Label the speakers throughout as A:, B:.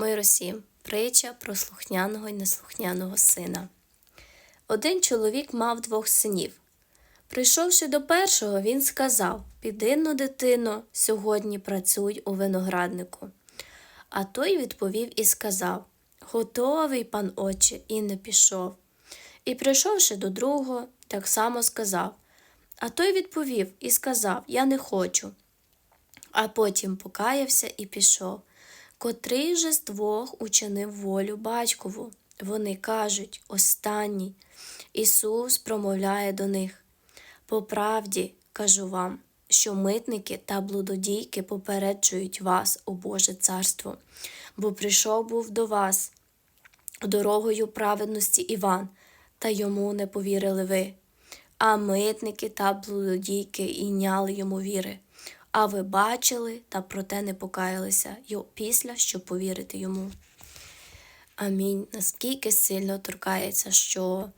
A: Усім. Притча про слухняного й неслухняного сина. Один чоловік мав двох синів. Прийшовши до першого, він сказав Піди но, дитино, сьогодні працюй у винограднику. А той відповів і сказав Готовий, пан отче, і не пішов. І прийшовши до другого, так само сказав. А той відповів і сказав Я не хочу. А потім покаявся і пішов. Котрий же з двох учинив волю батькову? Вони кажуть останній. Ісус промовляє до них. По правді кажу вам, що митники та блудодійки попереджують вас у Боже царство, бо прийшов був до вас дорогою праведності Іван, та йому не повірили ви. А митники та блудодійки іняли йому віри. А ви бачили та проте не покаялися після, щоб повірити йому. Амінь. Наскільки сильно торкається, що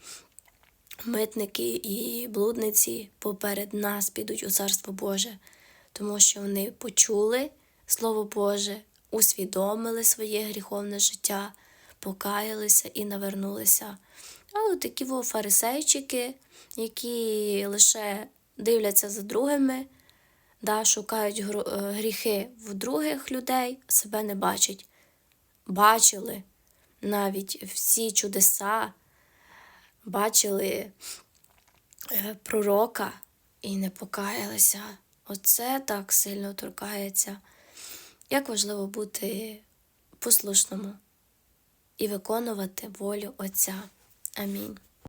A: митники і блудниці поперед нас підуть у Царство Боже, тому що вони почули Слово Боже, усвідомили своє гріховне життя, покаялися і навернулися. А от такі фарисейчики, які лише дивляться за другими, да, шукають е, гріхи в других людей, себе не бачать. Бачили навіть всі чудеса, бачили е, пророка і не покаялися. Оце так сильно торкається. Як важливо бути послушному і виконувати волю Отця. Амінь.